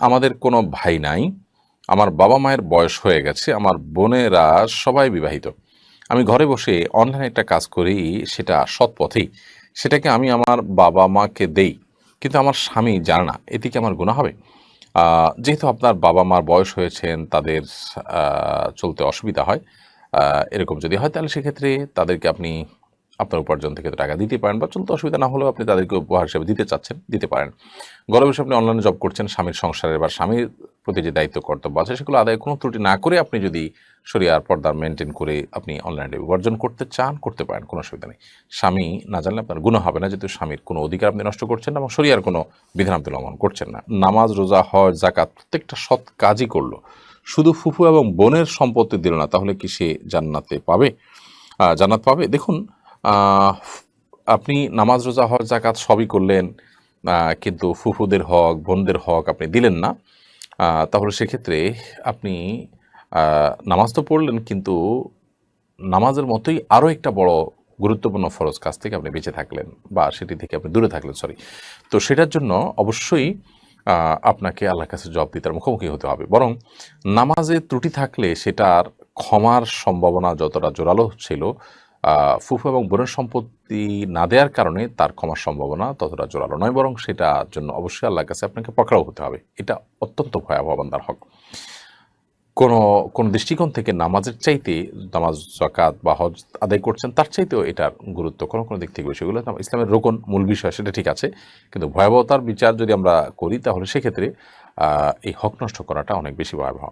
আমাদের কোনো ভাই নাই। আমার বাবা মায়ের বয়স হয়ে গেছে, আমার বোনেরা সবাই বিবাহিত। আমি ঘরে বসে অনলাইনে একটা কাজ করি, সেটা সৎ পথেই। সেটাকে আমি আমার বাবা মাকে দেই, কিন্তু আমার স্বামী জানে না এতে কি আমার গুণা হবে। যেহেতু আপনার বাবা মার বয়স হয়েছেন, তাদের চলতে অসুবিধা হয় এরকম যদি হয়, তাহলে সেক্ষেত্রে তাদেরকে আপনি আপনার উপার্জন থেকে টাকা দিতে পারেন বা চলতে অসুবিধা না হলেও আপনি তাদেরকে উপহার হিসেবে দিতে চাচ্ছেন, দিতে পারেন। বসে আপনি অনলাইনে জব করছেন, স্বামীর সংসারের বা স্বামীর প্রতি যে দায়িত্ব, কর্তব্য আছে, সেগুলো আদায় কোনো ত্রুটি না করে আপনি যদি শরিয়ার পর্দা মেনটেন করে আপনি অনলাইনে উপার্জন করতে চান, করতে পারেন, কোনো অসুবিধা নেই। স্বামী না জানলে আপনার গুণ হবে না, যেহেতু স্বামীর কোনো অধিকার আপনি নষ্ট করছেন না এবং শরিয়ার কোনো বিধান আপনি লঙ্ঘন করছেন না। নামাজ, রোজা, হজ জাকাত প্রত্যেকটা সৎ কাজই করল। শুধু ফুফু এবং বোনের সম্পত্তি দিল না, তাহলে কি সে জান্নাতে পাবে? জান্নাত পাবে? দেখুন আপনি নামাজ, রোজা, হজ জাকাত সবই করলেন কিন্তু ফুফুদের হক, বোনদের হক আপনি দিলেন না। তাহলে সেক্ষেত্রে আপনি নামাজ তো পড়লেন, কিন্তু নামাজের মতোই আরও একটা বড় গুরুত্বপূর্ণ ফরজ কাজ থেকে আপনি বেঁচে থাকলেন, বা সেটি থেকে আপনি দূরে থাকলেন সরি তো সেটার জন্য অবশ্যই আপনাকে আল্লাহর কাছে জবাব দিতে মুখোমুখি হতে হবে। বরং নামাজে ত্রুটি থাকলে সেটার ক্ষমার সম্ভাবনা যতটা জোরালো ছিল ফুফু এবং বোনের সম্পত্তি না দেওয়ার কারণে তার ক্ষমার সম্ভাবনা ততটা জোরালো নয়, বরং সেটার জন্য অবশ্যই আল্লাহর কাছে আপনাকে পকড়াও হতে হবে। এটা অত্যন্ত ভয়াবহ বান্দার হক। কোনো, কোন দৃষ্টিকোণ থেকে নামাজের চাইতে নামাজ জাকাত বা হজ আদায় করছেন, তার চাইতেও এটার গুরুত্ব কোনো কোনো দিক থেকে বেশি ইসলামের রোকন মূল বিষয় সেটা ঠিক আছে, কিন্তু ভয়াবহতার বিচার যদি আমরা করি, তাহলে সেক্ষেত্রে এই হক নষ্ট করাটা অনেক বেশি ভয়াবহ।